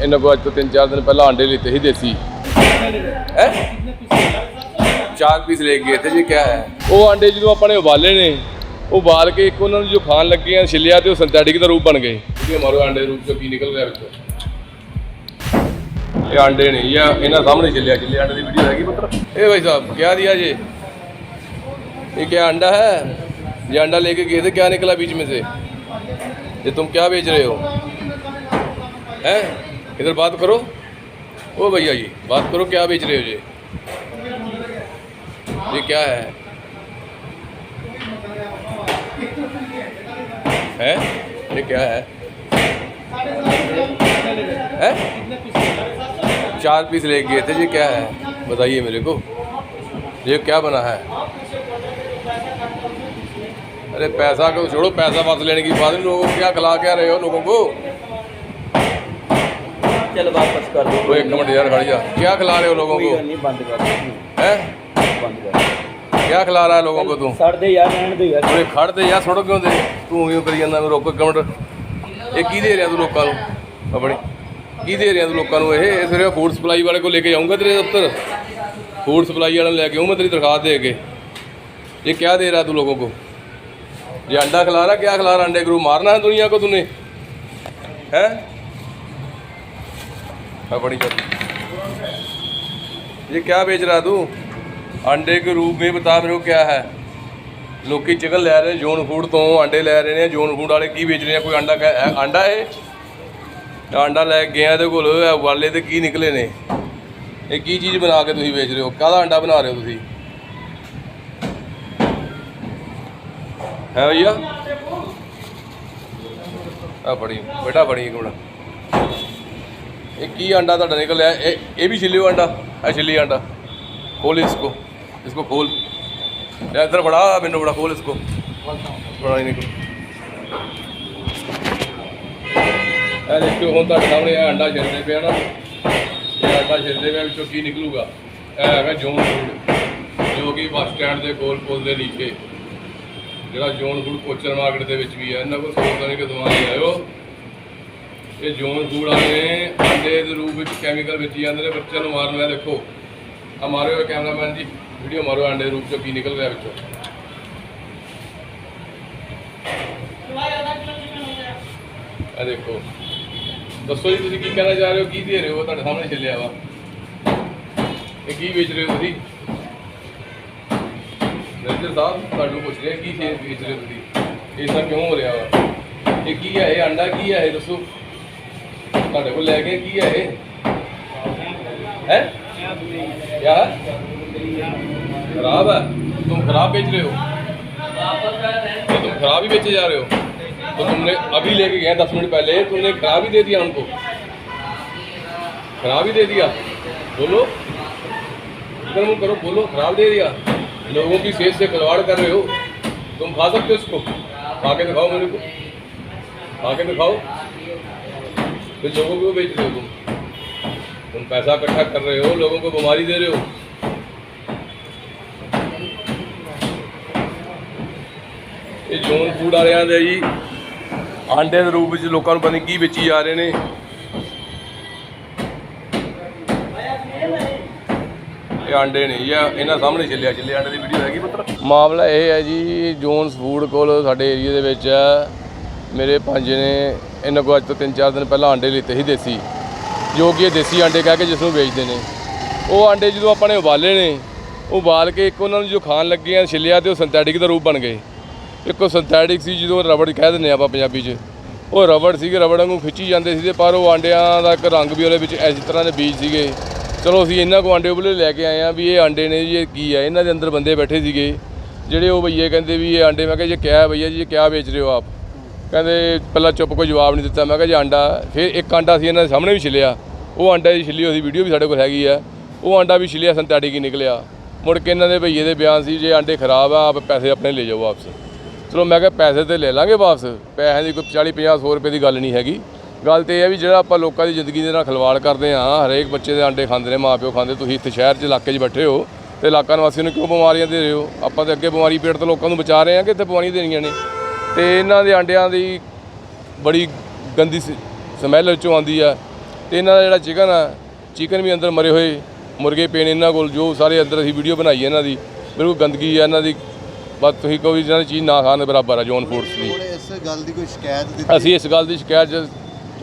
ਇਹਨਾਂ ਕੋਲ ਅੱਜ ਤੋਂ 3-4 ਦਿਨ ਪਹਿਲਾਂ ਆਂਡੇ ਲਿੱਤੇ ਸੀ ਦੇਸੀ ਹੈ ਚਾਰ ਪੀਸ ਲੈ ਕੇ ਗਏ ਤੇ ਜੀ ਕਿਆ ਹੈ ਉਹ ਆਂਡੇ ਜਦੋਂ ਆਪਾਂ ਨੇ ਉਬਾਲੇ ਨੇ ਉਬਾਲ ਕੇ ਇੱਕ ਉਹਨਾਂ ਨੂੰ ਜੋ ਖਾਣ ਲੱਗੇ ਆ ਛਿੱਲਿਆ ਤੇ ਉਹ ਸਿੰਥੈਟਿਕ ਦਾ ਰੂਪ ਬਣ ਗਏ ਇਹ ਮਾਰੋ ਆਂਡੇ ਦੇ ਰੂਪ ਚੋਂ ਕੀ ਨਿਕਲ ਰਿਹਾ ਵਿੱਚੋਂ ਇਹ ਆਂਡੇ ਨਹੀਂ ਇਹ ਇਹਨਾਂ ਸਾਹਮਣੇ ਛਿੱਲਿਆ ਛਿੱਲੇ ਆਂਡੇ ਦੀ ਵੀਡੀਓ ਹੈਗੀ ਪੁੱਤਰ ਇਹ ਭਾਈ ਸਾਹਿਬ क्या दिया जी ये क्या अंडा है ये अंडा लेके गए थे क्या निकला बीच में से ये तुम क्या बेच रहे हो हैं इधर बात करो। ओ भैया जी, बात करो, क्या बेच रहे हो जी? ये क्या है? है? ये क्या है? है? चार पीस ले गए थे ये क्या है? बताइए मेरे को। ये क्या बना है? अरे पैसा को छोड़ो? पैसा वापस लेने की बात नहीं, लोगों को क्या खिला क्या रहे हो लोगों को? चल वापस कर दो वो एक मिनट यार खड़ी जा क्या खिला रहे हो लोगों को नहीं बंद कर दो हैं बंद कर क्या खिला रहा है लोगों को तू सड़ दे यार रहने दे यार अरे खड़ दे यार छोड़ो क्यों दे तू क्यों करी ਜਾਂਦਾ ਰੋਕ ਇੱਕ ਮਿੰਟ ਇਹ ਕੀ ਦੇ ਰਿਹਾ ਤੂੰ ਲੋਕਾਂ ਨੂੰ ਆਪਣੀ ਕੀ ਦੇ ਰਿਹਾ ਤੂੰ ਲੋਕਾਂ ਨੂੰ ਇਹ ਇਹ ਸਿਰੇ ਫੂਡ ਸਪਲਾਈ ਵਾਲੇ ਕੋ ਲੈ ਕੇ ਜਾਊਂਗਾ ਤੇਰੇ ਦਫ਼ਤਰ ਫੂਡ ਸਪਲਾਈ ਵਾਲੇ ਨੂੰ ਲੈ ਕੇ ਆਉਂ ਮੈਂ ਤੇਰੀ ਦਰਖਾਸਤ ਦੇ ਕੇ ਇਹ क्या दे रहा तू लोगों को ये अंडा खिला रहा क्या खिला रहा अंडे गुरु मारना है दुनिया को तूने हैं हाँ बड़ी जल्दी ये क्या बेच रहा है तू अंडे के रूप में बता मेरे को क्या है ਲੋਕੀ ਚਿਕਨ ਲੈ ਰਹੇ ਜੋਨ ਫੂਡ ਤੋਂ ਅੰਡੇ ਲੈ ਰਹੇ ਨੇ ਜੋਨ ਫੂਡ ਵਾਲੇ ਕੀ ਵੇਚ ਰਹੇ ਆ ਕੋਈ ਅੰਡਾ ਕਹਿ- ਇਹ ਅੰਡਾ ਇਹ ਇਹ ਅੰਡਾ ਲੈ ਕੇ ਗਿਆ ਇਹਦੇ ਕੋਲ ਇਹ ਉਬਾਲੇ ਤੇ ਕੀ ਨਿਕਲੇ ਨੇ ਇਹ ਕੀ ਚੀਜ਼ ਬਣਾ ਕੇ ਤੁਸੀਂ ਵੇਚ ਰਹੇ ਹੋ ਕਾਹਦਾ ਅੰਡਾ ਬਣਾ ਰਹੇ ਹੋ ਤੁਸੀਂ ਹੈ ਭਈਆ ਆ ਫੜੀ ਬੇਟਾ ਫੜੀ ਇੱਕ ਮਿੰਟ ਇਹ ਕੀ ਅੰਡਾ ਤੁਹਾਡਾ ਨਿਕਲਿਆ ਇਹ ਇਹ ਵੀ ਛਿੱਲਿਓ ਅੰਡਾ ਇਹ ਛਿੱਲੀ ਅੰਡਾ खोल इसको इसको खोल या इधर बढ़ा मैंने बड़ा खोल इसको बड़ा ही निकल ਇਹ ਦੇਖਿਓ ਹੁਣ ਤੁਹਾਡੇ ਸਾਹਮਣੇ ਇਹ ਅੰਡਾ ਛਿਲਦੇ ਪਿਆ ਨਾ ਇਹ ਅੰਡਾ ਛਿਲਦੇ ਪਿਆ ਵਿੱਚੋਂ ਕੀ ਨਿਕਲੂਗਾ ਇਹ ਹੈਗਾ ਜੋਨ ਫੂਡ ਜੋ ਕਿ ਬੱਸ ਸਟੈਂਡ ਦੇ ਕੋਲ ਪੁਲ ਦੇ ਨੀਚੇ ਜਿਹੜਾ ਜੋਨ ਫੂਡ ਕੋਚਰ ਮਾਰਕੀਟ ਦੇ ਵਿੱਚ ਵੀ ਹੈ ਇਹਨਾਂ ਕੋਲ ਸੋਚਦਾ ਨਹੀਂ ਕਿ ਦਵਾਈ ਆਇਓ ਇਹ ਜੋਨ ਫੂਡ ਵਾਲੇ ਅੰਡੇ ਦੇ ਰੂਪ ਵਿੱਚ ਕੈਮੀਕਲ ਵੇਚੀ ਜਾਂਦੇ ਨੇ, ਬੱਚਿਆਂ ਨੂੰ ਮਾਰਨ ਵਾਲਾ ਦੇਖੋ। ਆ ਮਾਰਿਓ ਇਹ ਕੈਮਰਾਮੈਨ ਜੀ ਵੀਡੀਓ ਮਾਰੋ ਅੰਡੇ ਦੇ ਰੂਪ ਚੋਂ ਕੀ ਨਿਕਲ ਰਿਹਾ ਵਿੱਚੋਂ। ਆ ਦੇਖੋ। ਦੱਸੋ ਜੀ, ਤੁਸੀਂ ਕੀ ਕਹਿਣਾ ਚਾਹ ਰਹੇ ਹੋ? ਕੀ ਦੇ ਰਹੇ ਹੋ? ਤੁਹਾਡੇ ਸਾਹਮਣੇ ਚੱਲਿਆ ਵਾ। ਇਹ ਕੀ ਵੇਚ ਰਹੇ ਹੋ ਤੁਸੀਂ? ਮੈਨੇਜਰ ਸਾਹਿਬ ਤੁਹਾਨੂੰ ਪੁੱਛ ਰਿਹਾ, ਕੀ ਚੀਜ਼ ਵੇਚ ਰਹੇ ਹੋ ਤੁਸੀਂ? ਇਹ ਤਾਂ ਕਿਉਂ ਹੋ ਰਿਹਾ ਵਾ? ਇਹ ਕੀ ਹੈ? ਇਹ ਅੰਡਾ ਕੀ ਹੈ? ਇਹ ਦੱਸੋ। ਤੁਹਾਡੇ ਕੋਲ ਲੈ ਕੇ ਕੀ ਹੈ ਇਹ ਹੈ क्या है खराब है तुम खराब बेच रहे हो तो तुम खराब ही बेचे जा रहे हो तो तुमने अभी लेके गए दस मिनट पहले तुमने खराब ही दे दिया उनको खराब ही दे दिया बोलो इधर मुंह करो बोलो खराब दे दिया लोगों की सेहत से खिलवाड़ कर रहे हो तुम खा सकते हो इसको खा के दिखाओ मेरे को खा के दिखाओ फिर लोगों को बेच रहे हो तुम तुम पैसा इकट्ठा कर रहे हो लोगों को बीमारी दे रहे हो ਇਹ ਜੋਨ ਫੂਡ ਵਾਲਿਆਂ ਦੇ ਜੀ ਆਂਡੇ ਦੇ ਰੂਪ ਵਿੱਚ ਲੋਕਾਂ ਨੂੰ ਪਤਾ ਨਹੀਂ ਕੀ ਵੇਚੀ ਜਾ ਰਹੇ ਨੇ ਇਹ ਆਂਡੇ ਨਹੀਂ ਇਹ ਇਹਨਾਂ ਸਾਹਮਣੇ ਚੱਲਿਆ ਚੱਲੇ ਆਂਡੇ ਦੀ ਵੀਡੀਓ ਹੈਗੀ ਪੁੱਤਰ ਮਾਮਲਾ ਇਹ ਹੈ ਜੀ ਜੋਨਸ ਫੂਡ ਕੋਲ ਸਾਡੇ ਏਰੀਆ ਦੇ ਵਿੱਚ ਹੈ ਮੇਰੇ ਭਾਂਜੇ ਨੇ ਇਹਨਾਂ ਕੋਲ ਅੱਜ ਤੋਂ 3-4 ਦਿਨ ਪਹਿਲਾਂ ਆਂਡੇ ਲਿੱਤੇ ਸੀ ਦੇਸੀ, ਜੋ ਕਿ ਇਹ ਦੇਸੀ ਆਂਡੇ ਕਹਿ ਕੇ ਜਿਸ ਨੂੰ ਵੇਚਦੇ ਨੇ। ਉਹ ਆਂਡੇ ਜਦੋਂ ਆਪਾਂ ਨੇ ਉਬਾਲੇ ਨੇ, ਉਬਾਲ ਕੇ ਇੱਕ ਉਹਨਾਂ ਨੂੰ ਜੋ ਖਾਣ ਲੱਗੇ ਆ ਛਿੱਲਿਆ ਤੇ ਉਹ ਸਿੰਥੈਟਿਕ ਦਾ ਰੂਪ ਬਣ ਗਏ। ਇੱਕ ਉਹ ਸਿੰਥੈਟਿਕ ਸੀ ਜਦੋਂ ਰਬੜ ਕਹਿ ਦਿੰਦੇ ਆਪਾਂ ਪੰਜਾਬੀ 'ਚ। ਉਹ ਰਬੜ ਸੀਗੇ, ਰਬੜ ਵਾਂਗੂ ਖਿੱਚੀ ਜਾਂਦੇ ਸੀ ਤੇ ਪਰ ਉਹ ਆਂਡਿਆਂ ਦਾ ਇੱਕ ਰੰਗ ਵੀ ਉਹਦੇ ਵਿੱਚ ਇਸ ਤਰ੍ਹਾਂ ਦੇ ਬੀਜ ਸੀਗੇ। ਚਲੋ ਅਸੀਂ ਇਹਨਾਂ ਕੋ ਆਂਡੇ ਉਬਲੇ ਲੈ ਕੇ ਆਏ ਆ ਵੀ ਇਹ ਆਂਡੇ ਨੇ ਜੀ, ਇਹ ਕੀ ਹੈ ਇਹਨਾਂ ਦੇ ਅੰਦਰ ਬੰਦੇ ਬੈਠੇ ਸੀਗੇ। ਜਿਹੜੇ ਉਹ ਭਈਏ ਕਹਿੰਦੇ ਵੀ ਇਹ ਆਂਡੇ, ਮੈਂ ਕਿਹਾ ਜੀ ਕਿਆ ਹੈ ਭਈਆ ਜੀ, ਇਹ ਕਿਆ ਵੇਚ ਰਹੇ ਹੋ ਆਪ? ਕਹਿੰਦੇ ਪਹਿਲਾਂ ਚੁੱਪ ਕੋਈ ਜਵਾਬ ਨਹੀਂ ਦਿੱਤਾ। ਮੈਂ ਕਿਹਾ ਜੀ ਆਂਡਾ, ਫਿਰ ਇੱਕ ਆਂਡਾ ਸੀ ਇਹਨਾਂ ਦੇ ਸਾਹਮਣੇ ਵੀ ਛਿਲਿਆ। ਉਹ ਆਂਡਾ ਜੀ ਛਿੱਲੀ ਉਹਦੀ ਵੀਡੀਓ ਵੀ ਸਾਡੇ ਕੋਲ ਹੈਗੀ ਆ। ਉਹ ਆਂਡਾ ਵੀ ਛਿਲਿਆ ਸਿੰਥੈਟਿਕ ਹੀ ਨਿਕਲਿਆ? ਮੁੜ ਕੇ ਇਹਨਾਂ ਦੇ ਭਈਏ ਦੇ ਬਿਆਨ ਸੀ, ਜੇ ਆਂਡੇ ਖਰਾਬ ਆ, ਆਪ ਪੈਸੇ ਆਪਣੇ ਲੈ ਜਾਓ ਵਾਪਸ। ਚਲੋ ਮੈਂ ਕਿਹਾ ਪੈਸੇ ਤੇ ਲੈ ਲਾਂਗੇ ਵਾਪਸ। ਪੈਸਿਆਂ ਦੀ ਕੋਈ 40 50 100 ਰੁਪਏ ਦੀ ਗੱਲ ਨਹੀਂ ਹੈਗੀ। ਗੱਲ ਤੇ ਇਹ ਹੈ ਵੀ ਜਿਹੜਾ ਆਪਾਂ ਲੋਕਾਂ ਦੀ ਜ਼ਿੰਦਗੀ ਦੇ ਨਾਲ ਖਿਲਵਾੜ ਕਰਦੇ ਆ, ਹਰੇਕ ਬੱਚੇ ਦੇ ਆਂਡੇ ਖਾਂਦੇ ਨੇ, ਮਾਪਿਓ ਖਾਂਦੇ, ਤੁਸੀਂ ਇੱਥੇ ਸ਼ਹਿਰ 'ਚ ਇਲਾਕੇ 'ਚ ਬੈਠੇ ਹੋ ਤੇ ਇਲਾਕਾ ਨਿਵਾਸੀਆਂ ਨੂੰ ਕਿਉਂ ਬਿਮਾਰੀਆਂ ਦੇ ਰਹੇ ਹੋ? ਆਪਾਂ ਤੇ ਅੱਗੇ ਬਿਮਾਰੀ ਪੇਟ ਤੋਂ ਲੋਕਾਂ ਨੂੰ ਬਚਾ ਰਹੇ ਆ ਕਿ ਇੱਥੇ ਬਿਮਾਰੀਆਂ ਦੇਣੀਆਂ ਨੇ? ਤੇ ਇਹਨਾਂ ਦੇ ਆਂਡਿਆਂ ਦੀ ਬੜੀ ਗੰਦੀ ਸਮੈਲ ਵਿੱਚੋਂ ਆਉਂਦੀ ਆ। ਤੇ ਇਹਨਾਂ ਦਾ ਜਿਹੜਾ ਚਿਕਨ ਆ ਚਿਕਨ ਵੀ ਅੰਦਰ ਮਰੇ ਹੋਏ ਮੁਰਗੇ ਨੇ ਇਹਨਾਂ ਕੋਲ ਜੋ ਸਾਰੇ ਅੰਦਰ ਅਸੀਂ ਵੀਡੀਓ ਬਣਾਈ ਹੈ ਇਹਨਾਂ ਦੀ। ਬਿਲਕੁਲ ਗੰਦਗੀ ਆ ਇਹਨਾਂ ਦੀ। ਬਸ ਤੁਸੀਂ ਕਹੋ ਵੀ ਜਿਹਨਾਂ ਚੀਜ਼ ਨਾ ਖਾਣ ਦੇ ਬਰਾਬਰ ਆ ਜੋਨ ਫੂਡਸ ਦੀ। ਇਸ ਗੱਲ ਦੀ ਕੋਈ ਸ਼ਿਕਾਇਤ ਦਿੱਤੀ? ਅਸੀਂ ਇਸ ਗੱਲ ਦੀ ਸ਼ਿਕਾਇਤ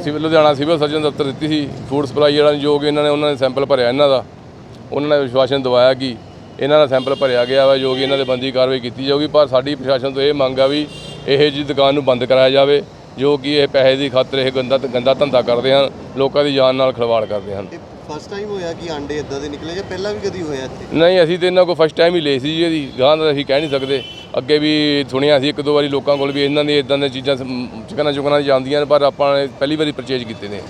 ਸਿਵਲ ਲੁਧਿਆਣਾ ਸਿਵਲ ਸਰਜਨ ਦਫ਼ਤਰ ਦਿੱਤੀ ਸੀ। ਫੂਡ ਸਪਲਾਈ ਵਾਲਿਆਂ ਨੂੰ ਜੋ ਕਿ ਇਹਨਾਂ ਨੇ ਉਹਨਾਂ ਨੇ ਸੈਂਪਲ ਭਰਿਆ ਇਹਨਾਂ ਦਾ। ਉਹਨਾਂ ਨੇ ਵਿਸ਼ਵਾਸਨ ਦਵਾਇਆ ਕਿ ਇਹਨਾਂ ਦਾ ਸੈਂਪਲ ਭਰਿਆ ਗਿਆ ਵਾ ਜੋ ਕਿ ਇਹਨਾਂ ਦੇ ਬੰਦੀ ਕਾਰਵਾਈ ਕੀਤੀ ਜਾਊਗੀ। ਪਰ ਸਾਡੀ ਪ੍ਰਸ਼ਾਸਨ ਤੋਂ ਇਹ ਮੰਗ ਆ ਵੀ ਇਹ ਜੀ ਦੁਕਾਨ ਨੂੰ ਬੰਦ ਕਰਾਇਆ ਜਾਵੇ ਜੋ ਕਿ ਇਹ ਪੈਸੇ ਦੀ ਖਾਤਰ ਇਹ ਗੰਦਾ ਗੰਦਾ ਧੰਦਾ ਕਰਦੇ ਹਨ ਲੋਕਾਂ ਦੀ ਜਾਨ ਨਾਲ ਖਿਲਵਾੜ ਕਰਦੇ ਹਨ। ਫਸਟ ਟਾਈਮ ਹੋਇਆ ਕਿ ਆਂਡੇ ਇਦਾਂ ਦੇ ਨਿਕਲੇ ਜਾਂ ਪਹਿਲਾਂ ਵੀ ਕਦੀ ਹੋਇਆ ਇੱਥੇ? ਨਹੀਂ ਅਸੀਂ ਤੇ ਇਹਨਾਂ ਕੋਲ ਫਸਟ ਟਾਈਮ ਹੀ ਲਈ ਸੀ ਜੀ ਇਹਦੀ ਗਾਂ ਦਾ ਅਸੀਂ ਕਹਿ ਨਹੀਂ ਸਕਦੇ। ਅੱਗੇ ਵੀ ਸੁਣਿਆ ਸੀ ਇੱਕ ਦੋ ਵਾਰੀ ਲੋਕਾਂ ਕੋਲ ਵੀ ਇਹਨਾਂ ਦੀ ਇਦਾਂ ਦੀਆਂ ਚੀਜ਼ਾਂ ਚਿਕਨਾਂ ਚੁਕਨਾਂ ਜਾਂਦੀਆਂ ਨੇ ਪਰ ਆਪਾਂ ਨੇ ਪਹਿਲੀ ਵਾਰੀ ਪਰਚੇਜ ਕੀਤੇ ਨੇ।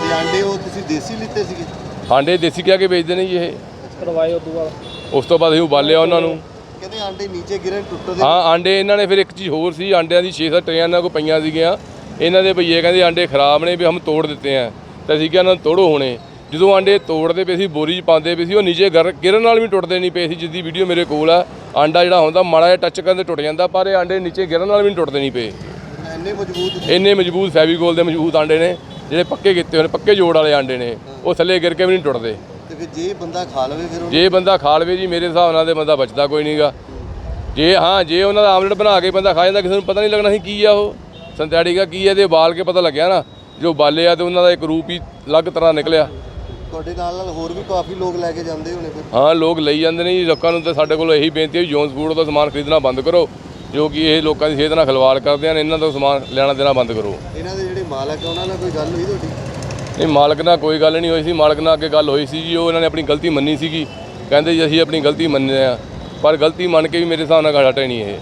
ਤੇ ਆਂਡੇ ਉਹ ਤੁਸੀਂ ਦੇਸੀ ਲਿੱਤੇ ਸੀਗੇ? ਹਾਂਡੇ ਦੇਸੀ ਕਹਿ ਕੇ ਵੇਚਦੇ ਨੇ ਜੀ ਇਹ। ਕਰਵਾਏ ਉਦੋਂ ਬਾਅਦ। ਉਸ ਤੋਂ ਬਾਅਦ ਅਸੀਂ ਉਬਾਲਿਆ ਉਹਨਾਂ ਨੂੰ। ਕਹਿੰਦੇ ਆਂਡੇ ਨੀਚੇ ਗਿਰਨ ਟੁੱਟਦੇ ਹਾਂ ਆਂਡੇ ਇਹਨਾਂ ਨੇ ਫਿਰ ਇੱਕ ਚੀਜ਼ ਹੋਰ ਸੀ ਆਂਡਿਆਂ ਦੀ 6-7 ਟਰੇਆਂ ਇਹਨਾਂ ਕੋਲ ਪਈਆਂ ਸੀਗੀਆਂ। ਇਹਨਾਂ ਦੇ ਭਈਏ ਕਹਿੰਦੇ ਆਂਡੇ ਖਰਾਬ ਨੇ ਵੀ ਹਮ ਤੋੜ ਦਿੱਤੇ ਆ। ਤਾਂ ਅਸੀਂ ਕਿਹਾ ਇਹਨਾਂ ਨੂੰ ਤੋੜੋ ਹੋਣੇ। ਜਦੋਂ ਆਂਡੇ ਤੋੜਦੇ ਪਏ ਸੀ ਬੋਰੀ 'ਚ ਪਾਉਂਦੇ ਪਏ ਸੀ ਉਹ ਨੀਚੇ ਗਰ- ਗਿਰਨ ਨਾਲ ਵੀ ਟੁੱਟਦੇ ਨਹੀਂ ਪਏ ਸੀ ਜਿੱਦੀ ਵੀਡੀਓ ਮੇਰੇ ਕੋਲ ਆ। ਆਂਡਾ ਜਿਹੜਾ ਹੁੰਦਾ ਮਾੜਾ ਜਿਹਾ ਟੱਚ ਕਰਨ ਤੇ ਟੁੱਟ ਜਾਂਦਾ ਪਰ ਇਹ ਆਂਡੇ ਨੀਚੇ ਗਿਰਨ ਨਾਲ ਵੀ ਨਹੀਂ ਟੁੱਟਦੇ ਨਹੀਂ ਪਏ। ਇੰਨੇ ਮਜ਼ਬੂਤ ਇੰਨੇ ਮਜ਼ਬੂਤ ਫੈਵੀਕੋਲ ਦੇ ਮਜ਼ਬੂਤ ਆਂਡੇ ਨੇ ਜਿਹੜੇ ਪੱਕੇ ਕੀਤੇ ਹੋਏ ਨੇ ਪੱਕੇ ਜੋੜ ਵਾਲੇ ਆਂਡੇ ਨੇ ਉਹ ਥੱਲੇ ਗਿਰ ਕੇ ਵੀ ਨਹੀਂ ਟੁੱਟਦੇ। ਜੇ ਬੰਦਾ ਖਾ ਲਵੇ ਫਿਰ ਜੇ ਬੰਦਾ ਖਾ ਲਵੇ ਜੀ ਮੇਰੇ ਹਿਸਾਬ ਨਾਲ ਤੇ ਬੰਦਾ ਬਚਦਾ ਕੋਈ ਨਹੀਂਗਾ ਜੇ ਹਾਂ ਜੇ ਉਹਨਾਂ ਦਾ ਆਮਲੇਟ ਬਣਾ ਕੇ ਬੰਦਾ ਖਾ ਜਾਂਦਾ ਕਿਸੇ ਨੂੰ ਪਤਾ ਨਹੀਂ ਲੱਗਣਾ ਸੀ ਕੀ ਆ ਉਹ। ਆ ਕੀ ਆ ਤੇ ਉਬਾਲ ਕੇ ਪਤਾ ਲੱਗਿਆ ਨਾ। ਜੋ ਉਬਾਲੇ ਆ ਤੇ ਉਹਨਾਂ ਦਾ ਇੱਕ ਰੂਪ ਹੀ ਅਲੱਗ ਤਰ੍ਹਾਂ ਨਿਕਲਿਆ। ਤੁਹਾਡੇ ਨਾਲ ਨਾਲ ਹੋਰ ਵੀ ਕਾਫੀ ਲੋਕ ਲੈ ਕੇ ਜਾਂਦੇ ਹੋਣੇ ਫਿਰ। ਹਾਂ ਲੋਕ ਲਈ ਜਾਂਦੇ ਨੇ ਜੀ। ਲੋਕਾਂ ਨੂੰ ਤੇ ਸਾਡੇ ਕੋਲ ਇਹੀ ਬੇਨਤੀ ਹੈ ਜੋਨਸ ਫੂਡ ਦਾ ਸਮਾਨ ਖਰੀਦਣਾ ਬੰਦ ਕਰੋ ਜੋ ਕਿ ਇਹ ਲੋਕਾਂ ਦੀ ਸਿਹਤ ਨਾਲ ਖਿਲਵਾੜ ਕਰਦੇ ਹਨ। ਇਹਨਾਂ ਤੋਂ ਸਮਾਨ ਲੈਣਾ ਦੇਣਾ ਬੰਦ ਕਰੋ। ਇਹਨਾਂ ਦੇ ਜਿਹੜੇ ਮਾਲਕ ਆ ਉਹਨਾਂ ਨਾਲ ਕੋਈ ਗੱਲ ਹੋਈ ਤੁਹਾਡੀ? ਨਹੀਂ, ਮਾਲਕ ਨਾਲ ਕੋਈ ਗੱਲ ਨਹੀਂ ਹੋਈ ਸੀ, ਮਾਲਕ ਨਾਲ ਅੱਗੇ ਗੱਲ ਹੋਈ ਸੀ ਜੀ, ਉਹ ਇਹਨਾਂ ਨੇ ਆਪਣੀ ਗਲਤੀ ਮੰਨੀ ਸੀਗੀ। ਕਹਿੰਦੇ ਜੀ, ਅਸੀਂ ਆਪਣੀ ਗਲਤੀ ਮੰਨਦੇ ਆ ਪਰ ਗਲਤੀ ਮੰਨ ਕੇ ਵੀ ਮੇਰੇ ਹਿਸਾਬ ਨਾਲ ਘਾਟਾ ਨਹੀਂ ਇਹ।